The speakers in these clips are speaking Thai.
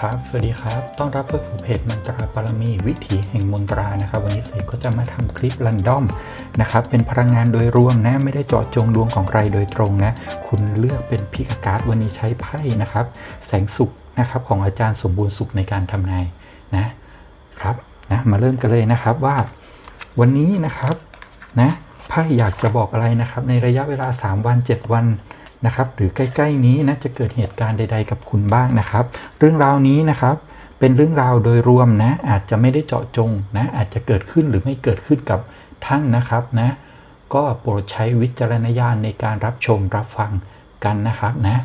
ครับ สวัสดีครับ ต้อนรับเข้าสู่เพจมนตราปรมีวิถีแห่งมนตรานะครับ วันนี้เสกก็จะมาทำคลิปรันดอมนะครับ เป็นพลังงานโดยรวมนะ ไม่ได้เจาะจงดวงของใครโดยตรงนะ คุณเลือกเป็นพิกการ์ดวันนี้ใช้ไพ่นะครับ แสงสุขนะครับของอาจารย์สมบูรณ์สุขในการทำนายนะครับนะ มาเริ่มกันเลยนะครับว่า วันนี้นะครับนะ ไพ่อยากจะบอกอะไรนะครับ ในระยะเวลา 3 วัน 7 วัน นะครับ หรือใกล้ ๆ นี้นะจะเกิดเหตุการณ์ใด ๆ กับคุณบ้างนะครับ เรื่องราวนี้นะครับเป็นเรื่องราวโดยรวมนะ อาจจะไม่ได้เจาะจงนะอาจจะเกิดขึ้นหรือไม่เกิดขึ้นกับท่านนะครับนะก็โปรดใช้วิจารณญาณในการรับชมรับฟังกันนะครับนะ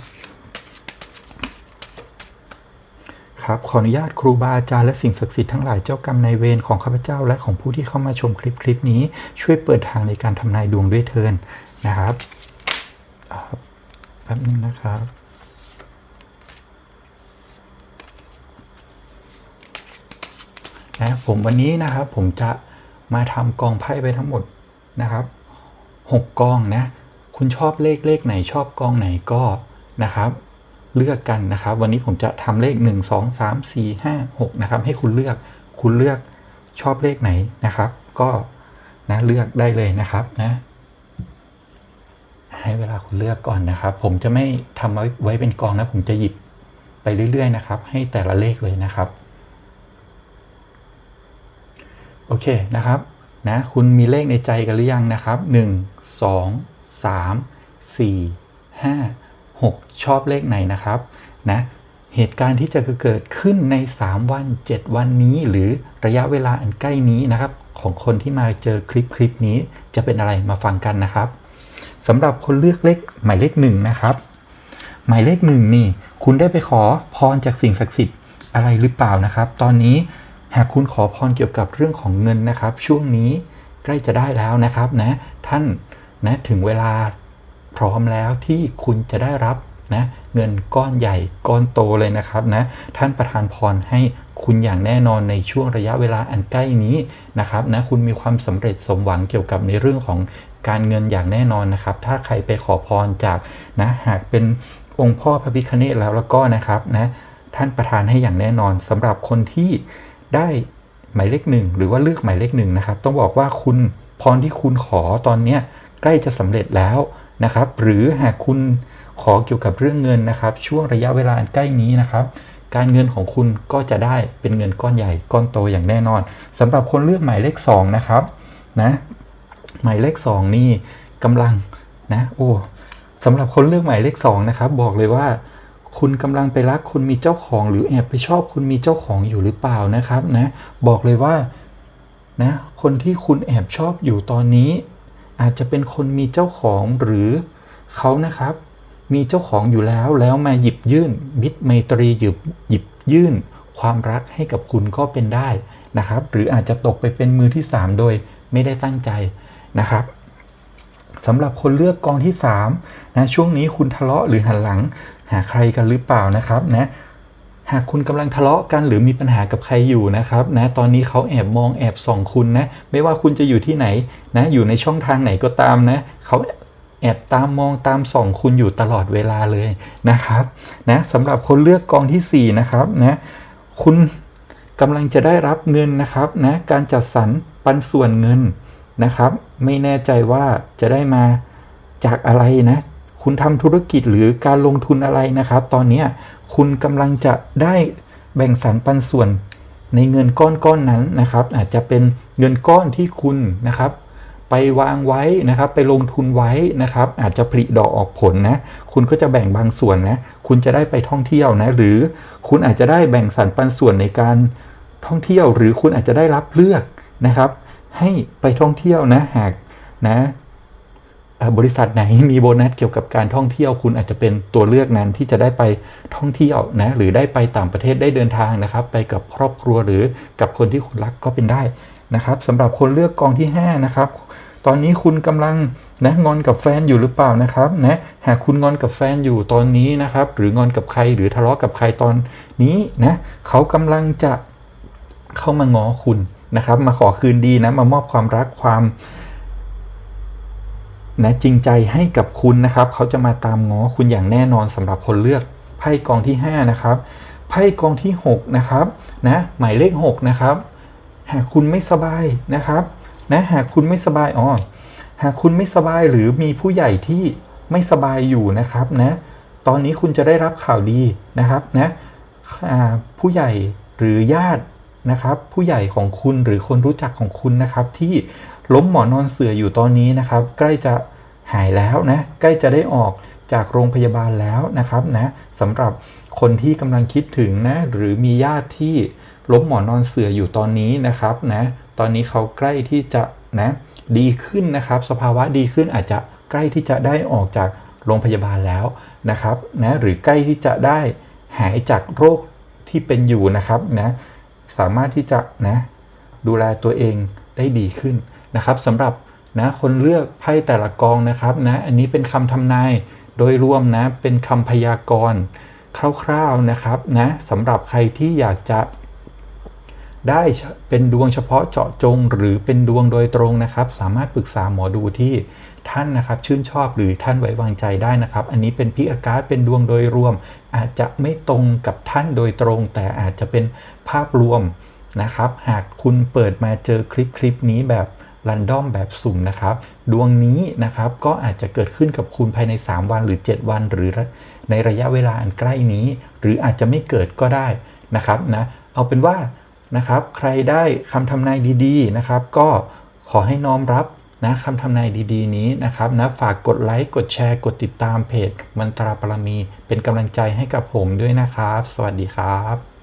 ครับ ขออนุญาตครูบาอาจารย์และสิ่งศักดิ์สิทธิ์ทั้งหลายเจ้ากรรมนายเวรของข้าพเจ้าและของผู้ที่เข้ามาชมคลิปคลิปนี้ช่วยเปิดทางในการทำนายดวงด้วยเทินนะครับ ป๊บนึงนะครับนะผมวันนี้นะครับผมจะมาทำกองไพ่ไปทั้งหมดนะครับหกกองนะ คุณชอบเลขเลขไหนชอบกองไหนก็นะครับเลือกกันนะครับ วันนี้ผมจะทำเลข 1 2 3 4 5 6นะครับให้คุณเลือกคุณเลือกชอบเลขไหนนะครับ ก็นะเลือกได้เลยนะครับนะ ให้เวลาคุณเลือกก่อนนะครับ ผมจะไม่ทำไว้ไวเป็นกองนะ ผมจะหยิบไปเรื่อย ๆ นะครับ ให้แต่ละเลขเลยนะครับ โอเคนะครับนะคุณมีเลขในใจกันหรือยังนะครับ 1 2 3 4 5 6 ชอบเลขไหนนะครับนะเหตุการณ์ที่จะเกิดขึ้นใน 3 วัน 7 วันนี้ หรือระยะเวลาอันใกล้นี้นะครับ ของคนที่มาเจอคลิปคลิปนี้จะเป็นอะไรมาฟังกันนะครับ สำหรับคนเลือกเลขหมายเลขหนึ่งนะครับ หมายเลขหนึ่งนี่ คุณได้ไปขอพรจากสิ่งศักดิ์สิทธิ์อะไรหรือเปล่านะครับ ตอนนี้หากคุณขอพรเกี่ยวกับเรื่องของเงินนะครับ ช่วงนี้ใกล้จะได้แล้วนะครับนะท่านนะถึงเวลาพร้อมแล้วที่คุณจะได้รับ นะเงินก้อนใหญ่ก้อนโตเลยนะครับนะท่านประทานพรให้คุณอย่างแน่นอนในช่วงระยะเวลาอันใกล้นี้นะครับนะคุณมีความสำเร็จสมหวังเกี่ยวกับในเรื่องของการเงินอย่างแน่นอนนะครับ ถ้าใครไปขอพรจากนะหากเป็นองค์พ่อพระพิคเนตแล้วแล้วก็นะครับนะท่านประทานให้อย่างแน่นอนสำหรับคนที่ได้หมายเลขหนึ่งหรือว่าเลือกหมายเลขหนึ่งนะครับ ต้องบอกว่าคุณพรที่คุณขอตอนเนี้ใกล้จะสำเร็จแล้วนะครับ หรือหากคุณ ขอเกี่ยวกับเรื่องเงินนะครับ ช่วงระยะเวลาใกล้นี้นะครับ การเงินของคุณก็จะได้เป็นเงินก้อนใหญ่ก้อนโตอย่างแน่นอนสำหรับคนเลือกหมายเลข2นะครับนะหมายเลข 2 นี่กำลังนะโอ้สำหรับคนเลือกหมายเลข2นะครับบอกเลยว่าคุณกำลังไปรักคุณมีเจ้าของ หรือแอบไปชอบคุณมีเจ้าของอยู่หรือเปล่านะครับนะบอกเลยว่านะคนที่คุณแอบชอบอยู่ตอนนี้ อาจจะเป็นคนมีเจ้าของหรือเขานะครับ มีเจ้าของอยู่แล้วแล้วมาหยิบยื่น มิตรไมตรีหยิบหยิบยื่น ความรักให้กับคุณก็เป็นได้นะครับ หรืออาจจะตกไปเป็นมือที่ 3 โดยไม่ได้ตั้งใจนะครับสำหรับคนเลือกกองที่3นะช่วงนี้คุณทะเลาะหรือหันหลัง หาใครกันหรือเปล่านะครับนะหากคุณกำลังทะเลาะกันหรือมีปัญหากับใครอยู่นะครับนะตอนนี้เขาแอบมองแอบส่องคุณนะไม่ว่าคุณจะอยู่ที่ไหนนะอยู่ในช่องทางไหนก็ตามนะเขา แอบตามมองตามส่องคุณอยู่ตลอดเวลาเลยนะครับนะสำหรับคนเลือกกองที่ 4 นะครับนะคุณกำลังจะได้รับเงินนะครับนะการจัดสรรปันส่วนเงินนะครับ ไม่แน่ใจว่าจะได้มาจากอะไรนะคุณทำธุรกิจหรือการลงทุนอะไรนะครับ ตอนนี้คุณกำลังจะได้แบ่งสรรปันส่วนในเงินก้อนก้อนนั้นนะครับ อาจจะเป็นเงินก้อนที่คุณนะครับ ไปวางไว้นะครับ ไปลงทุนไว้นะครับ อาจจะผลิดอกออกผลนะ คุณก็จะแบ่งบางส่วนนะ คุณจะได้ไปท่องเที่ยวนะ หรือคุณอาจจะได้แบ่งสรรปันส่วนในการท่องเที่ยว หรือคุณอาจจะได้รับเลือกนะครับ ให้ไปท่องเที่ยวนะ หากนะบริษัทไหนมีโบนัสเกี่ยวกับการท่องเที่ยว คุณอาจจะเป็นตัวเลือกนั้นที่จะได้ไปท่องเที่ยวนะหรือได้ไปต่างประเทศได้เดินทางนะครับ ไปกับครอบครัวหรือกับคนที่คุณรักก็เป็นได้ นะครับสำหรับคนเลือกกองที่ 5 นะครับ ตอนนี้คุณกำลังนะงอนกับแฟนอยู่หรือเปล่านะครับนะหากคุณงอนกับแฟนอยู่ตอนนี้นะครับ หรืองอนกับใครหรือทะเลาะกับใครตอนนี้นะเขากำลังจะเข้ามาง้อคุณนะครับ มาขอคืนดีนะมามอบความรักความนะจริงใจให้กับคุณนะครับ เขาจะมาตามง้อคุณอย่างแน่นอนสำหรับคนเลือกไพ่กองที่ 5 นะครับไพ่กองที่ 6 นะครับนะหมายเลข 6 นะครับ หากคุณไม่สบายนะครับนะหากคุณไม่สบายอ๋อหากคุณไม่สบายหรือมีผู้ใหญ่ที่ไม่สบายอยู่นะครับนะตอนนี้คุณจะได้รับข่าวดีนะครับนะผู้ใหญ่หรือญาตินะครับ ผู้ใหญ่ของคุณหรือคนรู้จักของคุณนะครับ ที่ล้มหมอนอนเสืออยู่ตอนนี้นะครับ ใกล้จะหายแล้วนะใกล้จะได้ออกจากโรงพยาบาลแล้วนะครับนะสำหรับคนที่กำลังคิดถึงนะหรือมีญาติที่ ล้มหมอนนอนเสืออยู่ตอนนี้นะครับนะตอนนี้เขาใกล้ที่จะนะดีขึ้นนะครับ สภาวะดีขึ้นอาจจะใกล้ที่จะได้ออกจากโรงพยาบาลแล้วนะครับนะหรือใกล้ที่จะได้หายจากโรคที่เป็นอยู่นะครับนะสามารถที่จะนะดูแลตัวเองได้ดีขึ้นนะครับสำหรับนะคนเลือกไพ่แต่ละกองนะครับนะอันนี้เป็นคำทำนายโดยรวมนะเป็นคำพยากรณ์คร่าวๆนะครับนะสำหรับใครที่อยากจะ ได้เป็นดวงเฉพาะเจาะจง หรือเป็นดวงโดยตรงนะครับ สามารถปรึกษาหมอดูที่ท่านนะครับชื่นชอบหรือท่านไว้วางใจได้นะครับ อันนี้เป็นพิอาการดเป็นดวงโดยรวม อาจจะไม่ตรงกับท่านโดยตรง แต่อาจจะเป็นภาพรวมนะครับ หากคุณเปิดมาเจอคลิปคลิปนี้แบบรันดอมแบบสุ่มนะครับ ดวงนี้นะครับก็อาจจะเกิดขึ้นกับคุณภายใน 3 วันหรือ 7 วันหรือในระยะเวลาอันใกล้นี้ หรืออาจจะไม่เกิดก็ได้นะครับนะเอาเป็นว่า นะครับ ใครได้คำทำนายดีๆนะครับ ก็ขอให้น้อมรับนะคำทำนายดีๆ นี้นะครับนะฝากกดไลค์กดแชร์กดติดตามเพจมันตราปรมี เป็นกำลังใจให้กับผมด้วยนะครับ สวัสดีครับ